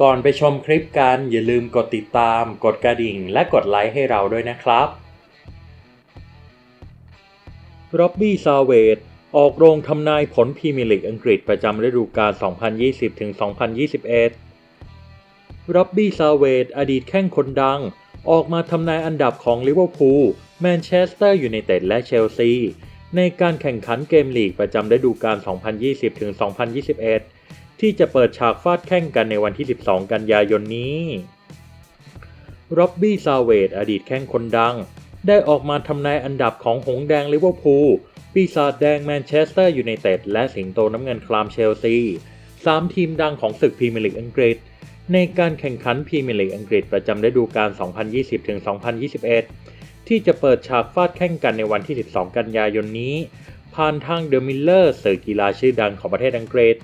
ก่อนไปชมคลิปกันอย่าลืมกดติดตาม กดกระดิ่ง และกดไลค์ให้เราด้วยนะครับร็อบบี้ซาเวดออกโรงทำนายผลพรีเมียร์ลีกอังกฤษประจำฤดูกาล 2020-2021 ร็อบบี้ซาเวดอดีตแข้งคนดัง ออกมาทำนายอันดับของลิเวอร์พูล แมนเชสเตอร์ยูไนเต็ดและเชลซี ในการแข่งขันเกมลีกประจำฤดูกาล 2020-2021 ที่จะเปิดฉากฟาดแข่งกันในวันที่ 12 กันยายนนี้ร็อบบี้ซาเวดอดีตแข้งคนดัง ได้ออกมาทำนายอันดับของหงส์แดงลิเวอร์พูลปีศาจแดงแมนเชสเตอร์ยูไนเต็ดและสิงโตน้ำเงินคลามเชลซีสามทีมดังของศึกพรีเมียร์ลีกอังกฤษ ในการแข่งขันพรีเมียร์ลีกอังกฤษประจำฤดูกาล 2020-2021 ที่จะเปิดฉากฟาดแข่งกันในวันที่ 12 กันยายนนี้ ผ่านทางเดอะมิลเลอร์สื่อกีฬาชื่อดังของประเทศอังกฤษ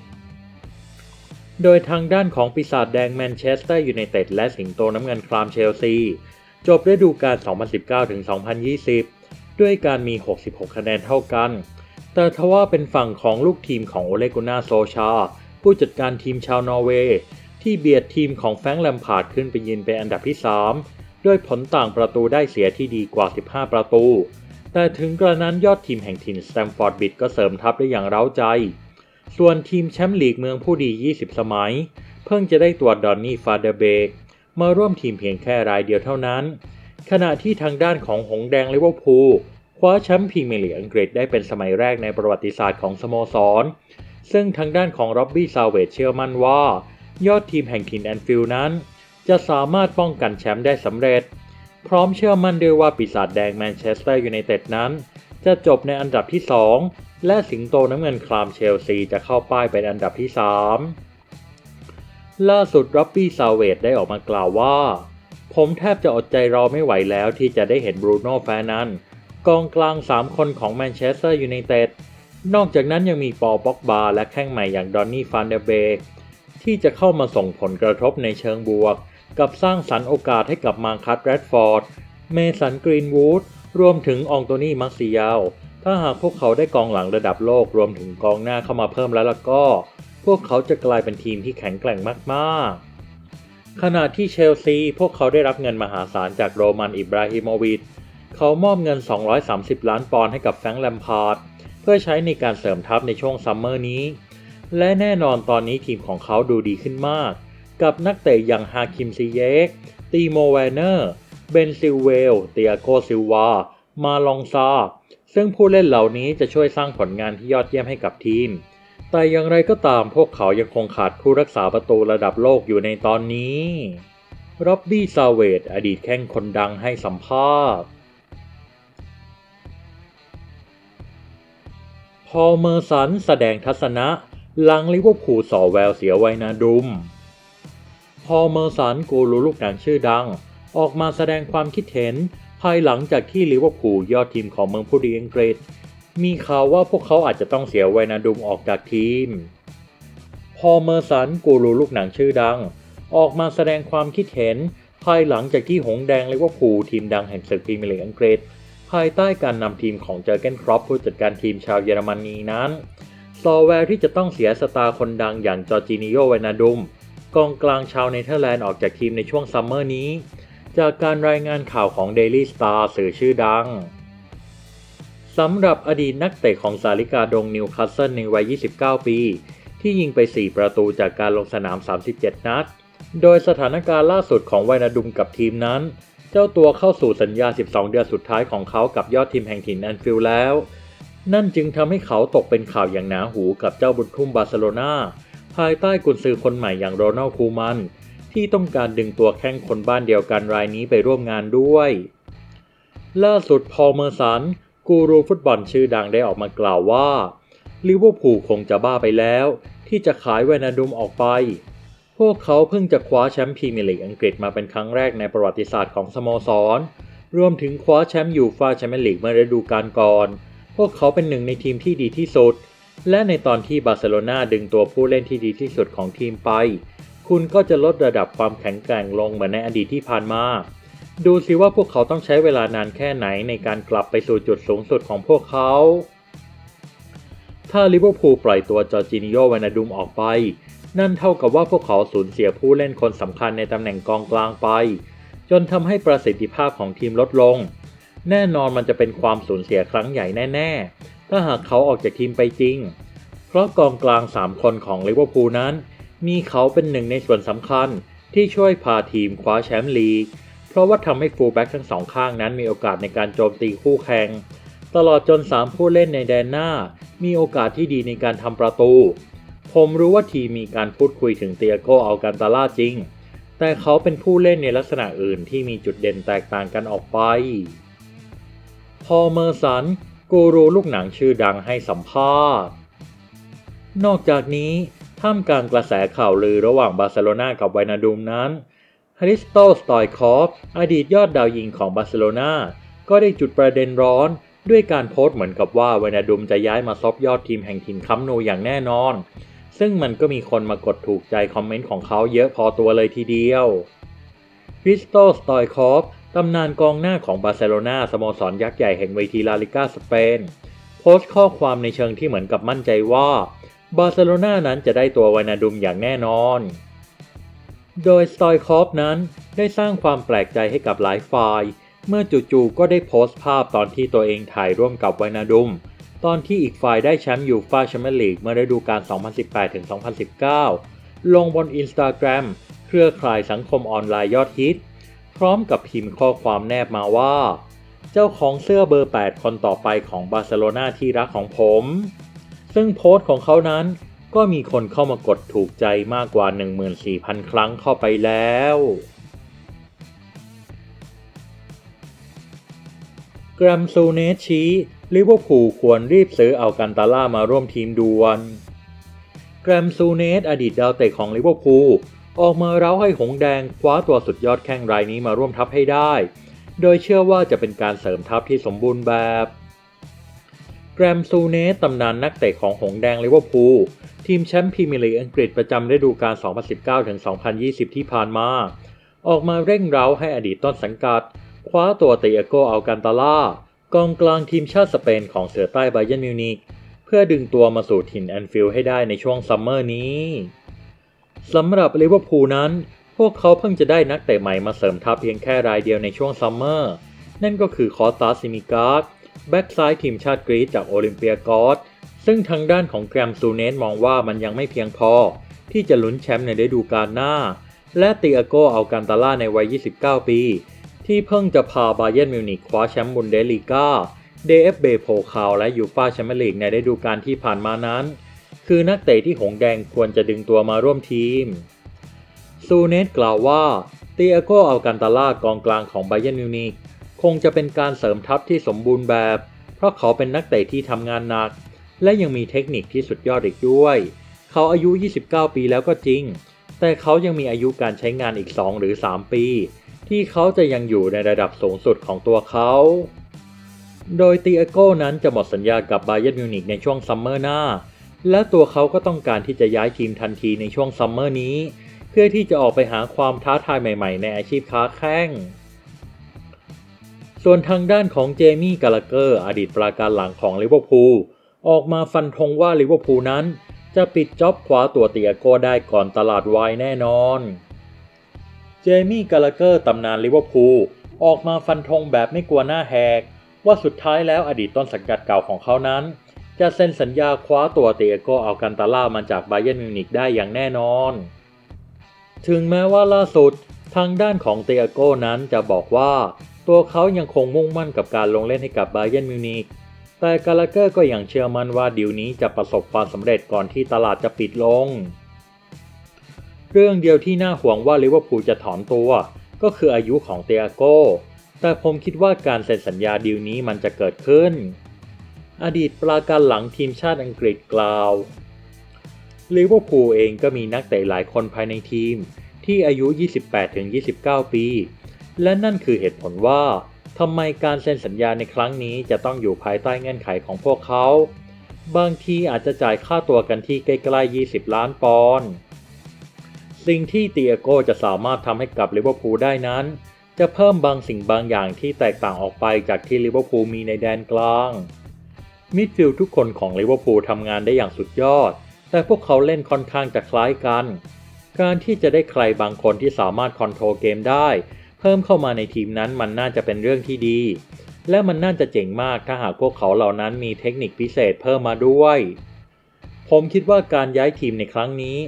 โดยทางด้านของปีศาจแดงแมนเชสเตอร์ยูไนเต็ดและสิงโตน้ำเงินคลามเชลซี จบฤดูกาล 2019-2020 ด้วยการมี 66 คะแนนเท่ากัน แต่ทว่าเป็นฝั่งของลูกทีมของโอเลกุนาโซชา ผู้จัดการทีมชาวนอร์เวย์ ที่เบียดทีมของแฟรงค์แลมพาร์ดขึ้นไปยืนเป็นอันดับที่ 3 ด้วยผลต่างประตูได้เสียที่ดีกว่า 15 ประตู แต่ถึงกระนั้นยอดทีมแห่งถิ่นสแตมฟอร์ดบิดก็เสริมทัพได้อย่างเร้าใจ ส่วนทีมแชมป์ลีกเมืองผู้ดี 20 สมัย เพิ่งจะได้ตัวดอนนี่ฟาเดเบกมาร่วมทีมเพียงแค่รายเดียวเท่านั้น ขณะที่ทางด้านของหงแดงลิเวอร์พูลคว้าแชมป์พรีเมียร์ลีกอังกฤษได้เป็นสมัยแรกในประวัติศาสตร์ของสโมสร ซึ่งทางด้านของร็อบบี้ซาเวตเชื่อมั่นว่า ยอดทีมแห่งถิ่นแอนฟิลด์นั้น จะสามารถป้องกันแชมป์ได้สำเร็จ พร้อมเชื่อมั่นด้วยว่าปีศาจแดงแมนเชสเตอร์ยูไนเต็ดนั้น จะจบในอันดับที่ 2 และสิงโตน้ำเงินคลามเชลซีจะเข้าป้ายเป็นอันดับที่ 3 ล่าสุดร็อบบี้ซาเวตได้ออกมากล่าวว่า ผมแทบจะอดใจรอไม่ไหวแล้วที่จะได้เห็นบรูโน่แฟนันกองกลาง 3 คนของแมนเชสเตอร์ยูไนเต็ดนอกจากนั้นยังมีปอบ็อกบาและแข้งใหม่อย่างดอนนี่ฟานเดเบกที่จะเข้ามาส่งผลกระทบในเชิงบวก กับสร้างสรรค์โอกาสให้กับมาร์คัสแรดฟอร์ด เมสันกรีนวูด รวมถึงองโตนี่มักซิยาล ถ้าหากพวกเขาได้กองหลังระดับโลกรวมถึงกองหน้าเข้ามาเพิ่มแล้วล่ะก็ พวกเขาจะกลายเป็นทีมที่แข็งแกร่งมากๆ ขณะที่เชลซี พวกเขาได้รับเงินมหาศาลจากโรมันอิบราฮิโมวิชเขามอบเงิน 230 ล้านปอนด์ให้กับแฟรงค์แลมพาร์ดเพื่อใช้ในการเสริมทัพในช่วงซัมเมอร์นี้ และแน่นอนตอนนี้ทีมของเขาดูดีขึ้นมาก กับนักเตะอย่างฮาคิมซีเยกตีโมแวนเนอร์ เบนซิลเวล เตียโกซิลวา มาลองซา ซึ่งผู้เล่นเหล่านี้จะช่วยสร้างผลงานที่ยอดเยี่ยมให้กับทีม แต่อย่างไรก็ตามพวกเขายังคงขาดผู้รักษาประตูระดับโลกอยู่ในตอนนี้ร็อบบี้ซาเวดอดีตแข้งคนดังให้สัมภาษณ์ พอเมอร์สันแสดงทัศนะหลังลิเวอร์พูลส่อแววเสียไวนาดุม พอเมอร์สันกูรูลูกหนังชื่อดัง ออกมาแสดงความคิดเห็น ภายหลังจากที่ลิเวอร์พูลยอดทีมของเมืองผู้ดีอังกฤษ มีข่าวว่าพวกเขาอาจจะต้องเสียไวนาดุมออกจากทีม พอเมอร์สันกูรูลูกหนังชื่อดัง ออกมาแสดงความคิดเห็น ภายหลังจากที่หงแดงลิเวอร์พูลทีมดังแห่งศึกพรีเมียร์ลีกอังกฤษ ภายใต้การนำทีมของเจอร์เกนครอปผู้จัดการทีมชาวเยอรมนีนั้นซอแวร์ที่จะต้องเสียสตาร์คนดังอย่างจอร์จินิโยเวนาดุมกองกลางชาวเนเธอร์แลนด์ออกจากทีมในช่วงซัมเมอร์นี้ จากการรายงานข่าวของ Daily Star สื่อชื่อดังสำหรับอดีตนักเตะของสาลิกาดงนิวคาสเซิลในวัย 29 ปี ที่ยิงไป 4 ประตูจากการลงสนาม 37 นัด โดยสถานการณ์ล่าสุดของไวนาดุมกับทีมนั้น เจ้าตัวเข้าสู่สัญญา 12 เดือนสุดท้ายของเขากับยอดทีมแห่งถิ่นแอนฟิลแล้ว นั่นจึงทำให้เขาตกเป็นข่าวอย่างหนาหูกับเจ้าบุญทุ่มบาร์เซโลนาภายใต้กุนซือคนใหม่อย่างโรนัลคูมัน ที่ต้องการดึงตัวแข้งคนบ้านเดียวกันรายนี้ไปร่วมงานด้วย ล่าสุดพอลเมอร์สัน กูรูฟุตบอลชื่อดังได้ออกมากล่าวว่าลิเวอร์พูลคงจะบ้าไปแล้ว ที่จะขายเวนาดุมออกไป พวกเขาเพิ่งจะคว้าแชมป์พรีเมียร์ลีกอังกฤษมาเป็นครั้งแรกในประวัติศาสตร์ของสโมสร รวมถึงคว้าแชมป์ยูฟ่าแชมเปี้ยนลีกเมื่อฤดูกาลก่อน พวกเขาเป็นหนึ่งในทีมที่ดีที่สุด และในตอนที่บาร์เซโลนาดึงตัวผู้เล่นที่ดีที่สุดของทีมไป คุณก็จะลดระดับความแข็งแกร่งลงเหมือนในอดีตที่ผ่านมา ดูสิว่าพวกเขาต้องใช้เวลานานแค่ไหนในการกลับไปสู่จุดสูงสุดของพวกเขา ถ้าลิเวอร์พูลปล่อยตัวจอร์จินิโยวานาดุมออกไป นั่นเท่ากับว่าพวกเขาสูญเสียผู้เล่นคนสำคัญในตำแหน่งกองกลางไป จนทำให้ประสิทธิภาพของทีมลดลง แน่นอนมันจะเป็นความสูญเสียครั้งใหญ่แน่ ๆ ถ้าหากเขาออกจากทีมไปจริง เพราะกองกลาง 3 คนของลิเวอร์พูลนั้น มีเขาเป็นหนึ่งในส่วนสำคัญที่ช่วยพาทีมคว้าแชมป์ลีก เพราะว่าทำให้ฟูลแบ็กทั้งสองข้างนั้นมีโอกาสในการโจมตีคู่แข่ง ตลอดจน 3 ผู้เล่นในแดนหน้า มีโอกาสที่ดีในการทำประตู ผมรู้ว่าทีมมีการพูดคุยถึงเตียโกเอากันตาล่าจริง แต่เขาเป็นผู้เล่นในลักษณะอื่นที่มีจุดเด่นแตกต่างกันออกไป พอเมอร์สันกูรูลูกหนังชื่อดังให้สัมภาษณ์ นอกจากนี้ ท่ามกลางกระแสข่าวลือระหว่างบาร์เซโลนากับไวนาดูมนั้นฮริสโตสตอยคอฟอดีตยอดดาวยิงของบาร์เซโลนาก็ได้จุดประเด็นร้อนด้วยการโพสต์เหมือนกับว่าไวนาดุมจะย้ายมาซบยอดทีมแห่งถิ่นคัมโนอย่างแน่นอน ซึ่งมันก็มีคนมากดถูกใจคอมเมนต์ของเขาเยอะพอตัวเลยทีเดียวคริสโตสตอยคอฟตำนานกองหน้าของบาร์เซโลนาสโมสรยักษ์ใหญ่แห่งเวทีลาลิกาสเปน โพสต์ข้อความในเชิงที่เหมือนกับมั่นใจว่า บาร์เซโลนานั้นจะได้ตัววานาดุมอย่างแน่นอน โดยสตอยคอฟนั้นได้สร้างความแปลกใจให้กับหลายฝ่าย เมื่อจู่ๆก็ได้โพสต์ภาพตอนที่ตัวเองถ่ายร่วมกับวานาดุม ตอนที่อีกฝ่ายได้แชมป์ยูฟ่าแชมเปี้ยนลีกเมื่อฤดูกาล 2018-2019 ลงบนอินสตาแกรมเครือข่ายสังคมออนไลน์ยอดฮิต พร้อมกับพิมพ์ข้อความแนบมาว่า เจ้าของเสื้อเบอร์ 8 คนต่อไปของบาร์เซโลนาที่รักของผม ซึ่งโพสต์ของเขานั้นก็มีคนเข้ามากดถูกใจมากกว่า 14,000 ครั้งเข้าไปแล้ว แกรมซูเนสชี้ลิเวอร์พูลควรรีบซื้อเอากันตาล่ามาร่วมทีมด่วน แกรมซูเนสอดีตดาวเตะของลิเวอร์พูลออกมาเร้าให้หงแดงคว้าตัวสุดยอดแข้งรายนี้มาร่วมทัพให้ได้ โดยเชื่อว่าจะเป็นการเสริมทัพที่สมบูรณ์แบบ แกรมซูเนสตำนานนักเตะของหงแดงลิเวอร์พูลทีมแชมป์พรีเมียร์ลีกอังกฤษประจำฤดูกาล 2019-2020 ที่ผ่านมา ออกมาเร่งเร้าให้อดีตต้นสังกัด คว้าตัวเตียโกอัลกันตาล่ากองกลางทีมชาติสเปนของเสือใต้ไบเยนมิวนิกเพื่อดึงตัวมาสู่ถิ่นแอนฟิลด์ให้ได้ในช่วงซัมเมอร์นี้สำหรับลิเวอร์พูลนั้น พวกเขาเพิ่งจะได้นักเตะใหม่มาเสริมทัพเพียงแค่รายเดียวในช่วงซัมเมอร์ นั่นก็คือคอสตาซิมิการ์ แบ็กซ้ายทีมชาติกรีซจากโอลิมเปียกอสซึ่งทางด้านของแกรมซูเนสมองว่ามันยังไม่เพียงพอ ที่จะลุ้นแชมป์ในฤดูกาลหน้า และติอาโกเอาการตาล่าในวัย 29 ปี ที่เพิ่งจะพาบาเยร์นมิวนิกคว้าแชมป์บุนเดสลีกา DFB โพคาวและยูฟาแชมเปี้ยนลีกในฤดูกาลที่ผ่านมานั้น คือนักเตะที่หงแดงควรจะดึงตัวมาร่วมทีม ซูเนสกล่าวว่าติอาโกอัลกันตาล่ากองกลางของไบเยร์นมิวนิก คงจะเป็นการเสริมทัพที่สมบูรณ์แบบ เพราะเขาเป็นนักเตะที่ทำงานหนัก และยังมีเทคนิคที่สุดยอดอีกด้วย เขาอายุ 29 ปีแล้วก็จริง แต่เขายังมีอายุการใช้งานอีก 2 หรือ 3 ปี ที่เขาจะยังอยู่ในระดับสูงสุดของตัวเขา โดยตีอาโก้นั้นจะหมดสัญญากับไบเยร์นมิวนิกในช่วงซัมเมอร์หน้า และตัวเขาก็ต้องการที่จะย้ายทีมทันทีในช่วงซัมเมอร์นี้ เพื่อที่จะออกไปหาความท้าทายใหม่ ๆ ในอาชีพค้าแข้ง ส่วนทางด้านของเจมี่กาลาเกอร์อดีตปราการหลังของลิเวอร์พูลออกมาฟันธงว่าลิเวอร์พูลนั้น จะปิดจ็อบคว้าตัวเตียโก้ได้ก่อนตลาดวายแน่นอน เจมี่กาลาเกอร์ตำนานลิเวอร์พูลออกมาฟันธงแบบไม่กลัวหน้าแหก ว่าสุดท้ายแล้วอดีตต้นสังกัดเก่าของเขานั้น จะเซ็นสัญญาคว้าตัวเตียโก้อัลกันตาล่ามาจากไบเยนมิวนิกได้อย่างแน่นอน ถึงแม้ว่าล่าสุดทางด้านของเตียโก้นั้นจะบอกว่า ตัวเขายังคงมุ่งมั่นกับการลงเล่นให้กับไบเยร์นมิวนิกแต่กาลาเกอร์ก็ยังเชื่อมั่นว่าดีลนี้จะประสบความสำเร็จก่อนที่ตลาดจะปิดลง เรื่องเดียวที่น่าห่วงว่าลิเวอร์พูลจะถอนตัว ก็คืออายุของเตียโก้แต่ผมคิดว่าการเซ็นสัญญาดีลนี้มันจะเกิดขึ้น อดีตปราการหลังทีมชาติอังกฤษกล่าวลิเวอร์พูลเองก็มีนักเตะหลายคนภายในทีมที่อายุ 28-29 ปี และนั่นคือเหตุผลว่าทำไมการเซ็นสัญญาในครั้งนี้จะต้องอยู่ภายใต้เงื่อนไขของพวกเขา บางทีอาจจะจ่ายค่าตัวกันที่ใกล้ๆ 20 ล้านปอนด์ สิ่งที่เตียโกจะสามารถทำให้กับลิเวอร์พูลได้นั้น จะเพิ่มบางสิ่งบางอย่างที่แตกต่างออกไปจากที่ลิเวอร์พูลมีในแดนกลาง มิดฟิลด์ทุกคนของลิเวอร์พูลทำงานได้อย่างสุดยอด แต่พวกเขาเล่นค่อนข้างจะคล้ายกัน การที่จะได้ใครบางคนที่สามารถคอนโทรลเกมได้ เพิ่มเข้ามาในทีมนั้นมันน่าจะเป็นเรื่องที่ดี และมันน่าจะเจ๋งมากถ้าหากพวกเขาเหล่านั้นมีเทคนิคพิเศษเพิ่มมาด้วย ผมคิดว่าการย้ายทีมในครั้งนี้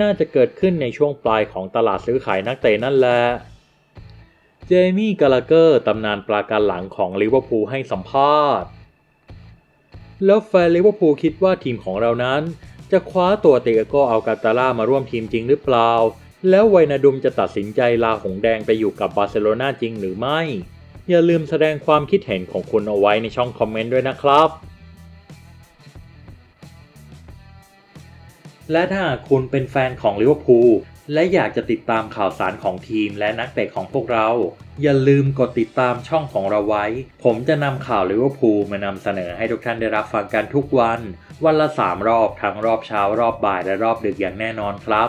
น่าจะเกิดขึ้นในช่วงปลายของตลาดซื้อขายนักเตะนั่นแหละเจมี่กาลาเกอร์ตำนานปราการหลังของลิเวอร์พูลให้สัมภาษณ์ แล้วแฟนลิเวอร์พูลคิดว่าทีมของเรานั้น จะคว้าตัวเตโกอัลกาตาล่ามาร่วมทีมจริงหรือเปล่า แล้วไวนาดุมจะตัดสินใจลาหงแดงไปอยู่กับบาร์เซโลนาจริงหรือไม่ อย่าลืมแสดงความคิดเห็นของคุณเอาไว้ในช่องคอมเมนต์ด้วยนะครับ และถ้าคุณเป็นแฟนของลิเวอร์พูลและอยากจะติดตามข่าวสารของทีมและนักเตะของพวกเรา อย่าลืมกดติดตามช่องของเราไว้ ผมจะนำข่าวลิเวอร์พูลมานำเสนอให้ทุกท่านได้รับฟังกันทุกวัน วันละ 3 รอบทั้งรอบเช้ารอบบ่ายและรอบดึกอย่างแน่นอนครับ